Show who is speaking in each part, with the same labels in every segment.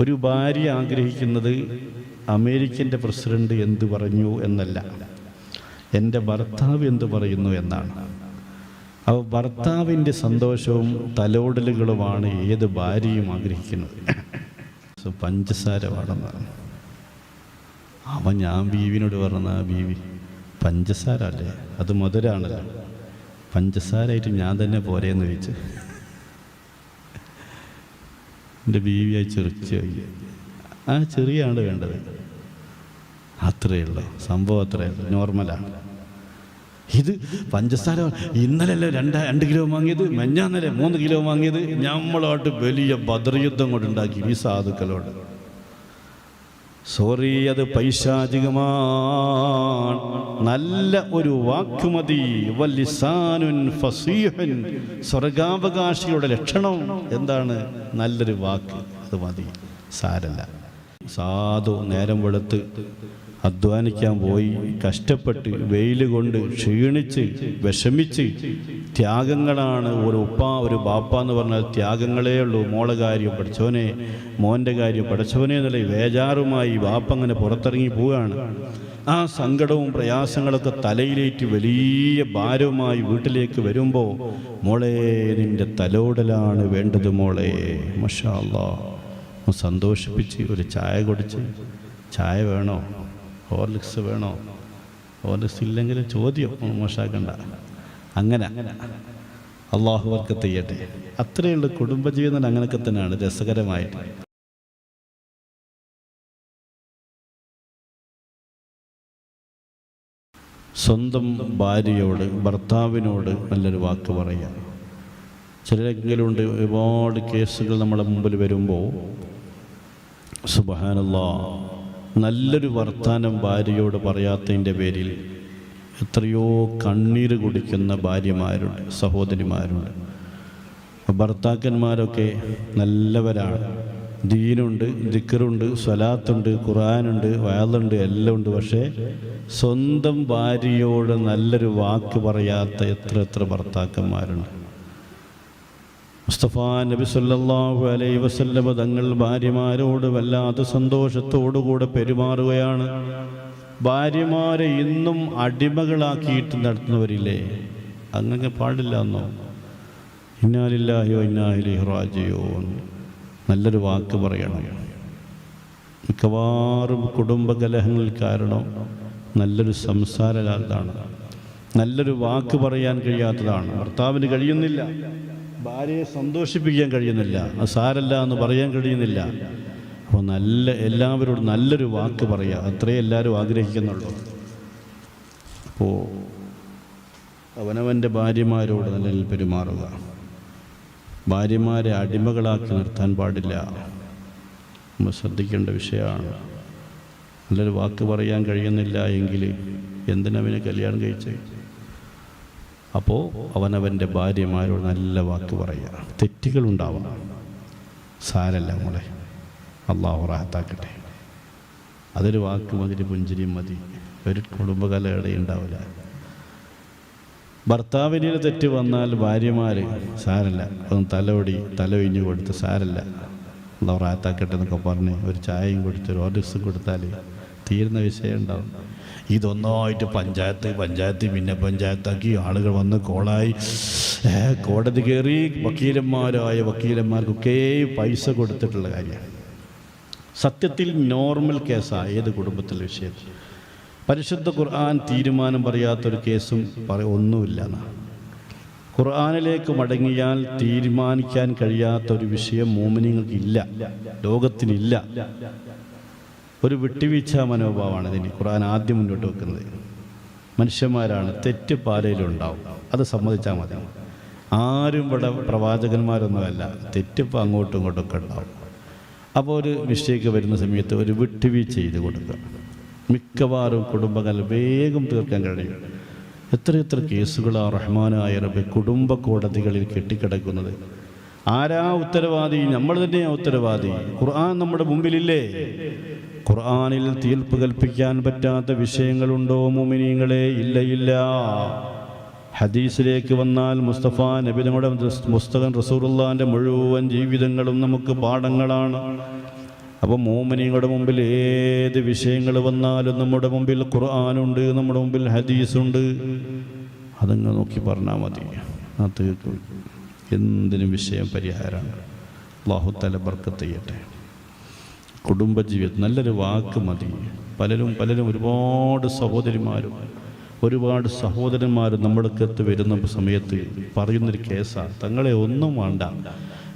Speaker 1: ഒരു ഭാര്യ ആഗ്രഹിക്കുന്നത് അമേരിക്കന്റെ പ്രസിഡന്റ് എന്ത് പറഞ്ഞു എന്നല്ല. എന്റെ ഭർത്താവ് എന്ത് പറയുന്നു എന്നാണ്. അവ ഭർത്താവിന്റെ സന്തോഷവും തലോടലുകളുമാണ് ഏത് ഭാര്യയും ആഗ്രഹിക്കുന്നത് സോ പഞ്ചസാര വേണമെന്നാണ് അവൻ ഞാൻ ബീവിനോട് പറഞ്ഞ ആ ബീവി പഞ്ചസാര അല്ലേ? അത് മധുരാണല്ലോ. പഞ്ചസാരയായിട്ട് ഞാൻ തന്നെ പോരേന്ന് ചോദിച്ചു. എന്റെ ബീവിയായി ചെറിച്ച് പോയി. ആ ചെറിയാണ് വേണ്ടത്. അത്രയേ ഉള്ളൂ സംഭവം അത്രയേ ഉള്ളൂ നോർമലാണ് ഇത് പഞ്ചസാര ഇന്നലല്ലേ രണ്ട് രണ്ട് കിലോ വാങ്ങിയത്? മെഞ്ഞാന്നല്ലേ മൂന്ന് കിലോ വാങ്ങിയത്? നമ്മളോട്ട് വലിയ ബദർയുദ്ധം കൊണ്ടുണ്ടാക്കി ഈ സാധുക്കളോട്. സോറി അത് പൈശാചികമാണ്. നല്ല ഒരു വാക്കുമതി. വല്ലിസാനുൻ ഫസീഹൻ. സ്വർഗാവകാശിയുടെ ലക്ഷണം എന്താണ്? നല്ലൊരു വാക്ക്. അത് മതി. സാരല്ല. സാധു നേരം വെളുത്ത് അധ്വാനിക്കാൻ പോയി കഷ്ടപ്പെട്ട് വെയിൽ കൊണ്ട് ക്ഷീണിച്ച് വിഷമിച്ച് ത്യാഗങ്ങളാണ്. ഒരു ഉപ്പ ഒരു ബാപ്പ എന്ന് പറഞ്ഞാൽ ത്യാഗങ്ങളേ ഉള്ളൂ. മോളെ കാര്യം പഠിച്ചവനെ മോന്റെ കാര്യം പഠിച്ചവനെ എന്നുള്ള വേജാറുമായി ബാപ്പ അങ്ങനെ പുറത്തിറങ്ങി പോവുകയാണ്. ആ സങ്കടവും പ്രയാസങ്ങളൊക്കെ തലയിലേറ്റ് വലിയ ഭാരവുമായി വീട്ടിലേക്ക് വരുമ്പോൾ മോളെ നിന്റെ തലോടലാണ് വേണ്ടത് മോളെ. മഷാല്ല സന്തോഷിപ്പിച്ച് ഒരു ചായ കുടിച്ച് ചായ വേണോ? ഹോർലിക്സ് വേണോ? ഹോർലിക്സ് ഇല്ലെങ്കിൽ ചോദ്യം. മോശാക്കണ്ട അങ്ങനെ. അള്ളാഹു അവർക്ക് ചെയ്യട്ടെ. അത്രയുള്ള കുടുംബജീവിതം അങ്ങനെയൊക്കെ തന്നെയാണ് രസകരമായിട്ട്. സ്വന്തം ഭാര്യയോട് ഭർത്താവിനോട് നല്ലൊരു വാക്ക് കേസുകൾ നമ്മുടെ മുമ്പിൽ വരുമ്പോൾ നല്ലൊരു വർത്താനം ഭാര്യയോട് പേരിൽ എത്രയോ കണ്ണീര് കുടിക്കുന്ന ഭാര്യമാരുണ്ട് സഹോദരിമാരുണ്ട്. ഭർത്താക്കന്മാരൊക്കെ നല്ലവരാണ്. ദീനുണ്ട് ദിക്കറുണ്ട് സ്വലാത്തുണ്ട് ഖുറാനുണ്ട് വയലുണ്ട് എല്ലാം ഉണ്ട്. പക്ഷേ സ്വന്തം ഭാര്യയോട് നല്ലൊരു വാക്ക് പറയാത്ത എത്ര എത്ര ഭർത്താക്കന്മാരുണ്ട്. മുസ്തഫ നബി സല്ലാഹു അലൈ വസല്ലമ തങ്ങൾ ഭാര്യമാരോട് വല്ലാത്ത സന്തോഷത്തോടുകൂടെ പെരുമാറുകയാണ്. ഭാര്യമാരെ ഇന്നും അടിമകളാക്കിയിട്ട് നടത്തുന്നവരില്ലേ? അങ്ങനെ പാടില്ല എന്നോ ഇന്നാലില്ലാഹിയോ ഇന്നാലിഹി റാജിയോൻ നല്ലൊരു വാക്ക് പറയണം. മിക്കവാറും കുടുംബകലഹങ്ങൾ കാരണം നല്ലൊരു സംസാരമില്ലാത്തതാണ് നല്ലൊരു വാക്ക് പറയാൻ കഴിയാത്തതാണ്. ഭർത്താവിന് കഴിയുന്നില്ല. ഭാര്യയെ സന്തോഷിപ്പിക്കാൻ കഴിയുന്നില്ല. സാരല്ല എന്ന് പറയാൻ കഴിയുന്നില്ല. അപ്പോൾ നല്ല എല്ലാവരോടും നല്ലൊരു വാക്ക് പറയുക അത്രേ എല്ലാവരും ആഗ്രഹിക്കുന്നുള്ളൂ. അപ്പോൾ അവനവന്റെ ഭാര്യമാരോട് നല്ല പെരുമാറുക. ഭാര്യമാരെ അടിമകളാക്കി നിർത്താൻ പാടില്ല. നമ്മൾ ശ്രദ്ധിക്കേണ്ട വിഷയമാണ്. നല്ലൊരു വാക്ക് പറയാൻ കഴിയുന്നില്ല എങ്കിൽ എന്തിനവനെ കല്യാണം കഴിച്ച്? അപ്പോൾ അവനവന്റെ ഭാര്യമാരോട് നല്ല വാക്ക് പറയുക തെറ്റുകളുണ്ടാവണം സാരല്ല മോളെ. അള്ളാഹു റാഹത്താക്കട്ടെ. അതൊരു വാക്ക് മതി പുഞ്ചിരിയും മതി. ഒരു കുടുംബകല ഉണ്ടാവില്ല. ഭർത്താവിനെ തെറ്റ് വന്നാൽ ഭാര്യമാർ സാരല്ല. ഒന്ന് തലോടി തല ഒഴിഞ്ഞു കൊടുത്ത് സാരല്ല. അള്ളാഹു റാഹത്താക്കട്ടെ എന്നൊക്കെ പറഞ്ഞ് ഒരു ചായയും കൊടുത്ത് ഒരു ഓർഡർസും കൊടുത്താൽ തീരുന്ന വിഷയം ഉണ്ടാവും. ഇതൊന്നായിട്ട് പഞ്ചായത്ത് പഞ്ചായത്ത് പിന്നെ പഞ്ചായത്താക്കി ആളുകൾ വന്ന് കോളായി. കോടതി കയറി വക്കീലന്മാരായ വക്കീലന്മാർക്കൊക്കെ പൈസ കൊടുത്തിട്ടുള്ള കാര്യമാണ്. സത്യത്തിൽ നോർമൽ കേസാണ് ഏത് കുടുംബത്തിലെ വിഷയത്തിൽ പരിശുദ്ധ ഖുർആൻ തീരുമാനം പറയാത്തൊരു കേസും പറ ഒന്നുമില്ല എന്നാണ് ഖുർആാനിലേക്ക് മടങ്ങിയാൽ തീരുമാനിക്കാൻ കഴിയാത്ത ഒരു വിഷയം മോമിനിങ്ങൾക്കില്ല ലോകത്തിനില്ല. ഒരു വിട്ടുവീഴ്ച മനോഭാവമാണ് ഇതിന് ഖുർആൻ ആദ്യം മുന്നോട്ട് വെക്കുന്നത്. മനുഷ്യന്മാരാണ് തെറ്റ് പാലയിലുണ്ടാവും അത് സമ്മതിച്ചാൽ മതി. ആരും ഇവിടെ പ്രവാചകന്മാരൊന്നുമല്ല. തെറ്റിപ്പോൾ അങ്ങോട്ടും ഇങ്ങോട്ടും ഒക്കെ ഉണ്ടാവും. അപ്പോൾ ഒരു മിസ്റ്റേക്ക് വരുന്ന സമയത്ത് ഒരു വിട്ടുവീഴ്ച ചെയ്ത് കൊടുക്കുക. മിക്കവാറും കുടുംബങ്ങൾ വേഗം തീർക്കാൻ കഴിയും. എത്രയെത്ര എത്ര ആ റഹ്മാനായ റബ്ബ് കുടുംബ കോടതികളിൽ കെട്ടിക്കിടക്കുന്നത്. ആരാ ഉത്തരവാദി? നമ്മൾ തന്നെയാ ഉത്തരവാദി. ഖുർആൻ നമ്മുടെ മുമ്പിലില്ലേ? ഖുർആാനിൽ തീർപ്പ് കൽപ്പിക്കാൻ പറ്റാത്ത വിഷയങ്ങളുണ്ടോ മുമിനീങ്ങളെ? ഇല്ല ഇല്ല. ഹദീസിലേക്ക് വന്നാൽ മുസ്തഫ നബി മുസ്തകൻ റസൂറുല്ലാന്റെ മുഴുവൻ ജീവിതങ്ങളും നമുക്ക് പാഠങ്ങളാണ്. അപ്പം മോമനിയുടെ മുമ്പിൽ ഏത് വിഷയങ്ങൾ വന്നാലും നമ്മുടെ മുമ്പിൽ ഖുർആാനുണ്ട് നമ്മുടെ മുമ്പിൽ ഹദീസുണ്ട് അതങ്ങ് നോക്കി പറഞ്ഞാൽ മതി. ആ തീർക്കും എന്തിനും വിഷയം പരിഹാരമാണ് അള്ളാഹു തല ബർക്കത്ത് ചെയ്യട്ടെ. കുടുംബജീവിതം നല്ലൊരു വാക്ക് മതി. പലരും പലരും ഒരുപാട് സഹോദരിമാരും ഒരുപാട് സഹോദരന്മാർ നമ്മുടെ അടുക്കത്ത് വരുന്ന സമയത്ത് പറയുന്നൊരു കേസാണ് തങ്ങളെ ഒന്നും വേണ്ട.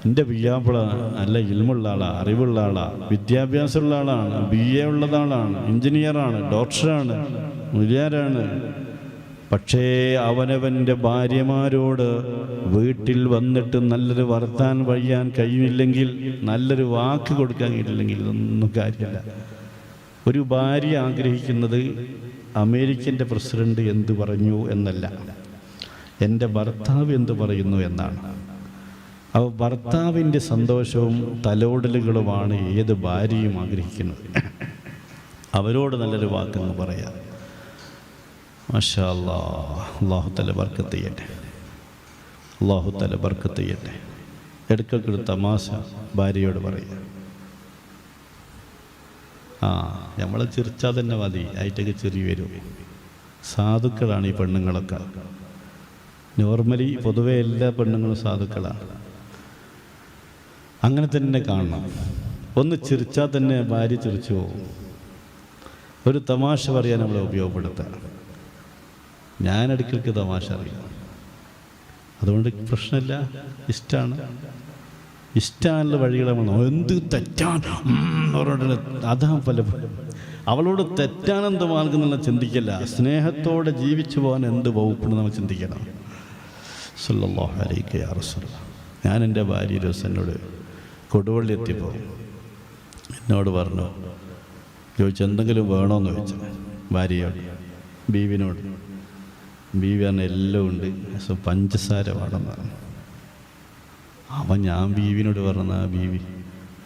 Speaker 1: എന്റെ വിയ്യാപ്പിള നല്ല ഇൽമുള്ള ആളാ അറിവുള്ള ആളാണ് വിദ്യാഭ്യാസമുള്ള ആളാണ് ബി എ ഉള്ള ആളാണ് എഞ്ചിനീയറാണ് ഡോക്ടറാണ് മുലിയാരാണ് പക്ഷേ അവനവന്റെ ഭാര്യമാരോട് വീട്ടിൽ വന്നിട്ട് നല്ലൊരു വർത്താൻ വഴിയാൻ കഴിയില്ലെങ്കിൽ നല്ലൊരു വാക്ക് കൊടുക്കാൻ കഴിയില്ലെങ്കിൽ ഇതൊന്നും കാര്യമില്ല. ഒരു ഭാര്യ ആഗ്രഹിക്കുന്നത് അമേരിക്കന്റെ പ്രസിഡന്റ് എന്തു പറഞ്ഞു എന്നല്ല. എന്റെ ഭർത്താവ് എന്തു പറയുന്നു എന്നാണ്. അവ ഭർത്താവിന്റെ സന്തോഷവും തലോടലുകളുമാണ് ഏത് ഭാര്യയും ആഗ്രഹിക്കുന്നത് അവരോട് നല്ലൊരു വാക്കെന്ന് പറയാം. മാഷാ അല്ലാ അള്ളാഹു തല ബർക്കത്ത് ചെയ്യട്ടെ. അള്ളാഹു തല ബർക്കത്ത് ചെയ്യട്ടെ. തമാശ ഭാര്യയോട് പറയുക ആ നമ്മളെ ചിരിച്ചാൽ തന്നെ മതി. ആയിട്ടൊക്കെ ചെറിയ വരും. സാധുക്കളാണ് ഈ പെണ്ണുങ്ങളൊക്കെ. നോർമലി പൊതുവെ എല്ലാ പെണ്ണുങ്ങളും സാധുക്കളാണ്. അങ്ങനെ തന്നെ കാണണം. ഒന്ന് ചിരിച്ചാൽ തന്നെ ഭാര്യ ചിരിച്ചു പോകും. ഒരു തമാശ പറയാൻ നമ്മളെ ഉപയോഗപ്പെടുത്തുക ഞാൻ ഇടയ്ക്കൊക്കെ തമാശ അറിയാം. അതുകൊണ്ട് പ്രശ്നമില്ല. ഇഷ്ടമാണ് ഇഷ്ടമുള്ള വഴികൾ എന്ത് തെറ്റാൻ അതാണ് എന്ന് പറഞ്ഞിട്ട് അതാ പല അവളോട് തെറ്റാനെന്ത് മാർഗം നമ്മൾ ചിന്തിക്കല്ല. സ്നേഹത്തോടെ ജീവിച്ചു പോകാൻ എന്ത് വകുപ്പുണ്ട് നമ്മൾ ചിന്തിക്കണം. സല്ലല്ലാഹു അലൈഹി യാ റസൂല ഞാൻ എന്റെ ഭാര്യ ദിവസം എന്നോട് കൊടുവള്ളി എത്തിയപ്പോൾ എന്നോട് പറഞ്ഞു ചോദിച്ചു എന്തെങ്കിലും വേണോന്ന് ചോദിച്ചു. ഭാര്യയോട് ബീവിനോട്. ബീവി പറഞ്ഞ എല്ലാം ഉണ്ട്. പഞ്ചസാര പഞ്ചസാര വേണമെന്നാണ് അവൻ ഞാൻ ബീവിനോട് പറഞ്ഞ ആ ബീവി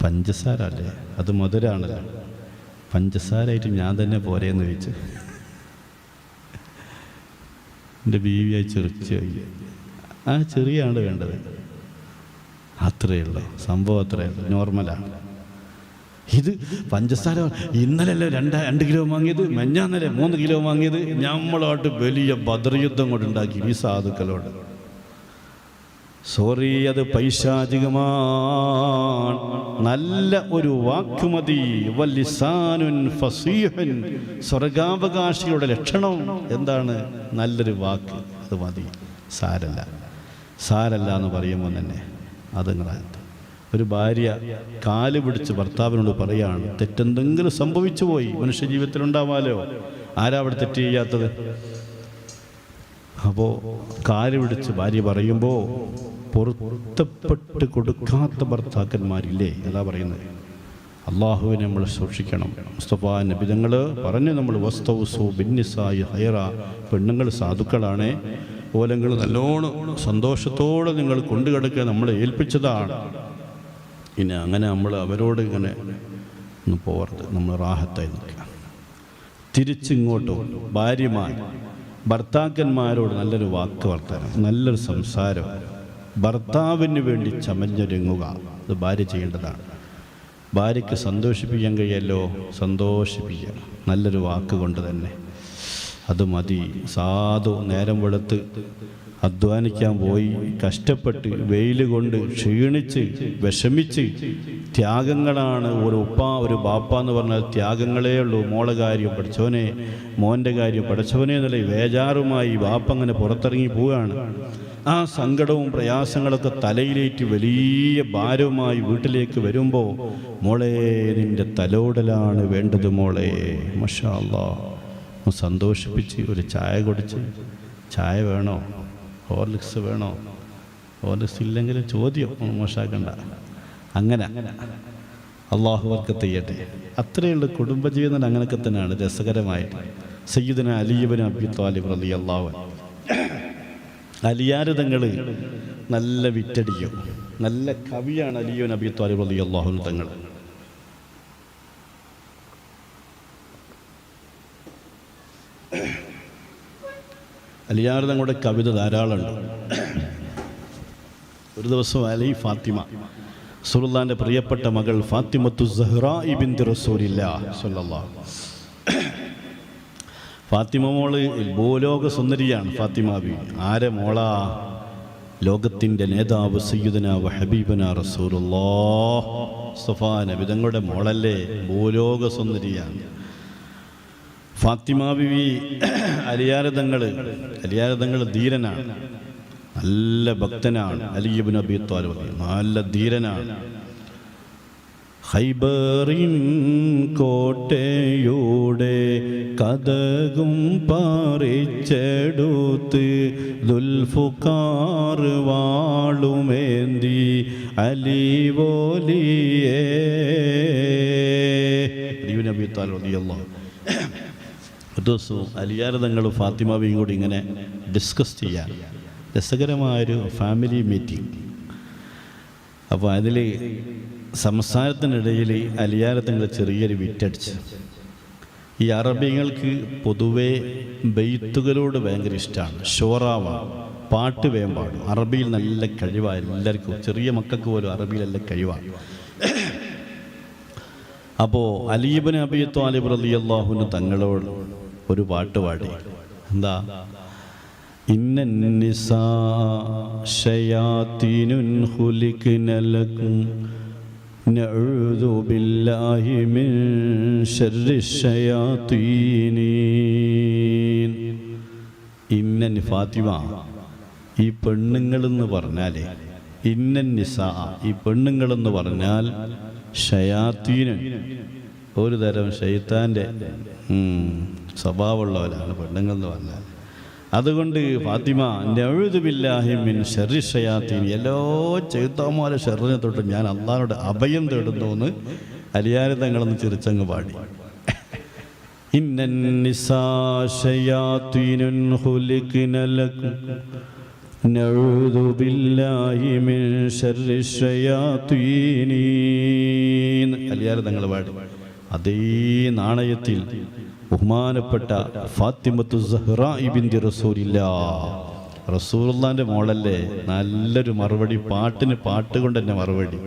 Speaker 1: പഞ്ചസാര അല്ലേ? അത് മധുരാണല്ലോ. പഞ്ചസാരയായിട്ട് ഞാൻ തന്നെ പോരേന്ന് ചോദിച്ചു. എന്റെ ബീവിയായി ചെറിച്ച്. ആ ചെറിയാണ് വേണ്ടത്. അത്രയേ ഉള്ളൂ. സംഭവം അത്രയേ ഉള്ളൂ. നോർമലാണ് ഇത് പഞ്ചസാര ഇന്നലല്ലേ രണ്ട് രണ്ട് കിലോ വാങ്ങിയത്? മെഞ്ഞാന്നല്ലേ മൂന്ന് കിലോ വാങ്ങിയത്? നമ്മളോട്ട് വലിയ ബദർ യുദ്ധം കൊണ്ടുണ്ടാക്കി ഈ സാധുക്കളോട്. സോറി അത് പൈശാചികമാണ്. നല്ല ഒരു വാക്കുമതി. വല്ലിസാനുൻ ഫസീഹൻ. സ്വർഗാവകാശിയുടെ ലക്ഷണം എന്താണ്? നല്ലൊരു വാക്ക്. അത് മതി. സാരല്ല. സാരല്ല എന്ന് പറയുമ്പോൾ തന്നെ അതുങ്ങളാണ് ഒരു ഭാര്യ കാൽ പിടിച്ച് ഭർത്താവിനോട് പറയാണ് തെറ്റെന്തെങ്കിലും സംഭവിച്ചു പോയി മനുഷ്യ ജീവിതത്തിൽ ഉണ്ടാവാലോ ആരാ അവിടെ തെറ്റ് ചെയ്യാത്തത്? അപ്പോൾ കാൽ പിടിച്ച് ഭാര്യ പറയുമ്പോൾ പൊരുത്തപ്പെട്ട് കൊടുക്കാത്ത ഭർത്താക്കന്മാരില്ലേ? അതാ പറയുന്നത്. അള്ളാഹുവിനെ നമ്മൾ സൂക്ഷിക്കണം. മുസ്തഫ നബിതങ്ങൾ പറഞ്ഞു നമ്മൾ വസ്തൗസു ബിന്നിസായി ഹൈറ. പെണ്ണുങ്ങൾ സാധുക്കളാണ്. ഓലങ്ങൾ നല്ലോണം സന്തോഷത്തോടെ നിങ്ങൾ കൊണ്ടുകിടക്കുക നമ്മളെ ഏൽപ്പിച്ചതാണ്. ഇനി അങ്ങനെ നമ്മൾ അവരോട് ഇങ്ങനെ ഒന്ന് പോകരുത് നമ്മൾ റാഹത്തായി നിൽക്കുക. തിരിച്ചിങ്ങോട്ടും ഭാര്യമാർ ഭർത്താക്കന്മാരോട് നല്ലൊരു വാക്ക് വർത്തനം നല്ലൊരു സംസാരം. ഭർത്താവിന് വേണ്ടി ചമഞ്ഞൊരുങ്ങുക അത് ഭാര്യ ചെയ്യേണ്ടതാണ്. ഭാര്യയ്ക്ക് സന്തോഷിപ്പിക്കാൻ കഴിയല്ലോ? സന്തോഷിപ്പിക്കുക. നല്ലൊരു വാക്ക് കൊണ്ട് തന്നെ. അത് മതി. സാധു നേരം വെളുത്ത് അധ്വാനിക്കാൻ പോയി കഷ്ടപ്പെട്ട് വെയിൽ കൊണ്ട് ക്ഷീണിച്ച് വിഷമിച്ച് ത്യാഗങ്ങളാണ് ഒരു ഉപ്പ ഒരു ബാപ്പ എന്ന് പറഞ്ഞാൽ ത്യാഗങ്ങളേ ഉള്ളൂ. മോളെ കാര്യം പഠിച്ചവനെ മോന്റെ കാര്യം പഠിച്ചവനെ എന്നുള്ള വേജാറുമായി ബാപ്പ അങ്ങനെ പുറത്തിറങ്ങി പോവുകയാണ്. ആ സങ്കടവും പ്രയാസങ്ങളൊക്കെ തലയിലേറ്റ് വലിയ ഭാരവുമായി വീട്ടിലേക്ക് വരുമ്പോൾ മോളേ നിന്റെ തലോടലാണ് വേണ്ടത് മോളെ. മഷാ ഒന്ന് സന്തോഷിപ്പിച്ച് ഒരു ചായ കുടിച്ച്. ചായ വേണോ? ഹോർലിക്സ് വേണോ? ഹോർലിക്സ് ഇല്ലെങ്കിൽ ചോദ്യം. ഒന്നും മോശമാക്കണ്ട. അങ്ങനെ. അള്ളാഹു വർക്കത്ത് ചെയ്യട്ടെ. അത്രയുള്ള കുടുംബജീവിതം അങ്ങനെയൊക്കെ തന്നെയാണ് രസകരമായിട്ട്. സയ്യിദിന അലീബിൻ അബി താലിബ് അലി അള്ളാഹു അലിയാരുതങ്ങൾ നല്ല വിറ്റടിക്കും നല്ല കവിയാണ് അലിയോ നബി താലിബ് അലി അള്ളാഹു തങ്ങൾ അലിയാർ തങ്ങളുടെ കവിത ധാരാളമുണ്ട്. ഒരു ദിവസം അലി ഫാത്തിമ സുറുല്ലാന്റെ പ്രിയപ്പെട്ട മകൾ ഫാത്തിമത്തു സഹ്റ ഇബിന്ദി റസൂലില്ല ഫാത്തിമ മോൾ ഭൂലോക സുന്ദരിയാണ് ഫാത്തിമ ബി. ആരെ മോളാ? ലോകത്തിന്റെ നേതാവ് സയ്യുദന വ ഹബീബന റസൂലുള്ളാ സഫാ നബി മോളല്ലേ? ഭൂലോക സുന്ദരിയാണ്. ഫാത്തിമ ബിവി അലിയാരതങ്ങൾ അലിയാരതങ്ങൾ ധീരനാണ്. നല്ല ഭക്തനാണ് അലിയബിൻ അബി താലിബ്. നല്ല ധീരനാണ്. ഹൈബറിൻ കോട്ടയുടെ കഥകും പറിച്ചെടുത്ത് ദുൽഫുക്കാർ വാളുമേന്തി അലിവോലിയേ അലിബിൻ അബി താലിബ് ഒരു ദിവസവും അലിയാരതങ്ങൾ ഫാത്തിമാവിയും കൂടി ഇങ്ങനെ ഡിസ്കസ് ചെയ്യാൻ രസകരമായൊരു ഫാമിലി മീറ്റിംഗ് അപ്പോൾ അതിൽ സംസാരത്തിനിടയിൽ അലിയാരത്തങ്ങൾ ചെറിയൊരു വിറ്റടിച്ച്. ഈ അറബികൾക്ക് പൊതുവേ ബെയ്ത്തുകളോട് ഭയങ്കര ഇഷ്ടമാണ് ഷോറാവാണ്. പാട്ട് വേം പാടും. അറബിയിൽ നല്ല കഴിവായിരുന്നു. എല്ലാവർക്കും ചെറിയ മക്കൾക്ക് പോലും അറബിയിൽ നല്ല കഴിവാണ്. അപ്പോൾ അലീബൻ അബി താലിബ് റലി അള്ളാഹുന് തങ്ങളോട് ഒരു പാട്ട് പാടി. എന്താ? ഇന്നൻ ഫാത്തിമ ഈ പെണ്ണുങ്ങളെന്ന് പറഞ്ഞാലേ ഇന്നൻ നിസ ഈ പെണ്ണുങ്ങളെന്ന് പറഞ്ഞാൽ ഷയാത്തീനൻ ഒരു തരം ഷെയ്ത്താന്റെ സ്വഭാവമുള്ളവരാണ് പെണ്ണുങ്ങളെന്ന് പറഞ്ഞാൽ. അതുകൊണ്ട് ഫാത്തിമ നഴുതുമില്ലാഹിമിൻ ഷെറിഷയാത്തിൻ എല്ലോ ചെയ്തോമോലെ ഷെറിനെ തൊട്ട് ഞാൻ അള്ളാഹനോട് അഭയം തേടുന്നു എന്ന് അലിയാരി തങ്ങളെന്ന് ചിരിച്ചങ്ങ് പാടി. അലിയാരി തങ്ങൾ പാടി. അതേ നാണയത്തിൽ ബഹുമാനപ്പെട്ട ഫാത്തിമത്തു സഹ്റ റസൂലില്ല. റസൂലുള്ളാന്റെ മോളല്ലേ? നല്ലൊരു മറുപടി പാട്ടിന് പാട്ട് കൊണ്ട് തന്നെ മറുപടി.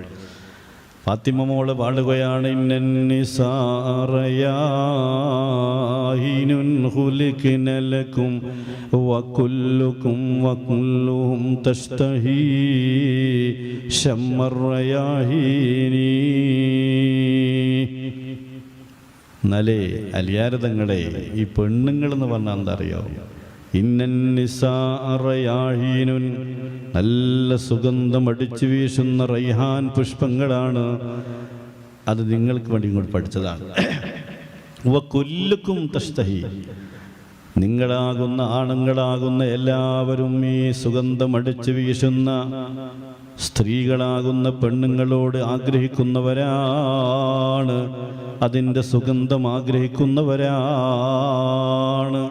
Speaker 1: ഫാത്തിമ മോൾ പാടുകയാണ് എന്നാലേ അലിയാരതങ്ങളെ ഈ പെണ്ണുങ്ങൾ എന്ന് പറഞ്ഞാൽ എന്താ അറിയോ ഇന്നന്നിസാറയാഹീനുൻ നല്ല സുഗന്ധം അടിച്ചു വീശുന്ന റൈഹാൻ പുഷ്പങ്ങളാണ്. അത് നിങ്ങൾക്ക് വേണ്ടി ഇങ്ങോട്ട് പഠിച്ചതാണ്. കൊല്ലുക്കും തഷ്തഹി നിങ്ങളാകുന്ന ആണുങ്ങളാകുന്ന എല്ലാവരും ഈ സുഗന്ധം അടിച്ചു വീശുന്ന സ്ത്രീകളാകുന്ന പെണ്ണുങ്ങളോട് ആഗ്രഹിക്കുന്നവരാണ്. അതിന്റെ സുഗന്ധം ആഗ്രഹിക്കുന്നവരാണ്.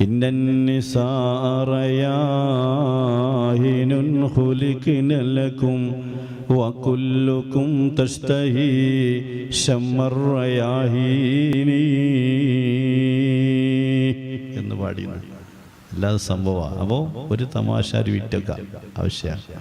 Speaker 1: ഇന്നന്നിസാറയാഹിനുൻ ഹുലിക്കിനലക്കും വക്കുല്ലുക്കും തസ്തഹി ഷമ്മറയാഹിനി എന്ന് പാടിയത് അല്ലാതെ സംഭവമാണ് അപ്പോൾ ഒരു തമാശ ഒരു വിറ്റൊക്കെ. ആവശ്യമാണ്